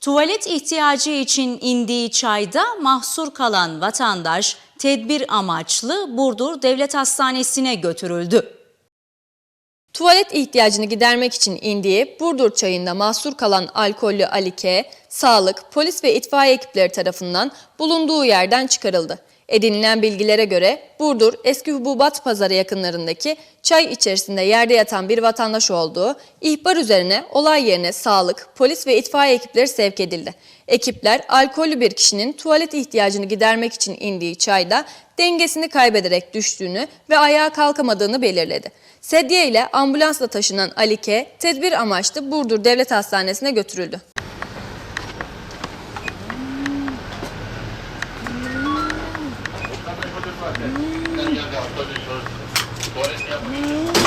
Tuvalet ihtiyacı için indiği çayda mahsur kalan vatandaş tedbir amaçlı Burdur Devlet Hastanesi'ne götürüldü. Tuvalet ihtiyacını gidermek için indiği Burdur çayında mahsur kalan alkollü Ali K, sağlık, polis ve itfaiye ekipleri tarafından bulunduğu yerden çıkarıldı. Edinilen bilgilere göre Burdur eski hububat pazarı yakınlarındaki çay içerisinde yerde yatan bir vatandaş olduğu ihbar üzerine olay yerine sağlık, polis ve itfaiye ekipleri sevk edildi. Ekipler alkollü bir kişinin tuvalet ihtiyacını gidermek için indiği çayda dengesini kaybederek düştüğünü ve ayağa kalkamadığını belirledi. Sedye ile ambulansla taşınan Ali K, tedbir amaçlı Burdur Devlet Hastanesi'ne götürüldü. 嗯。嗯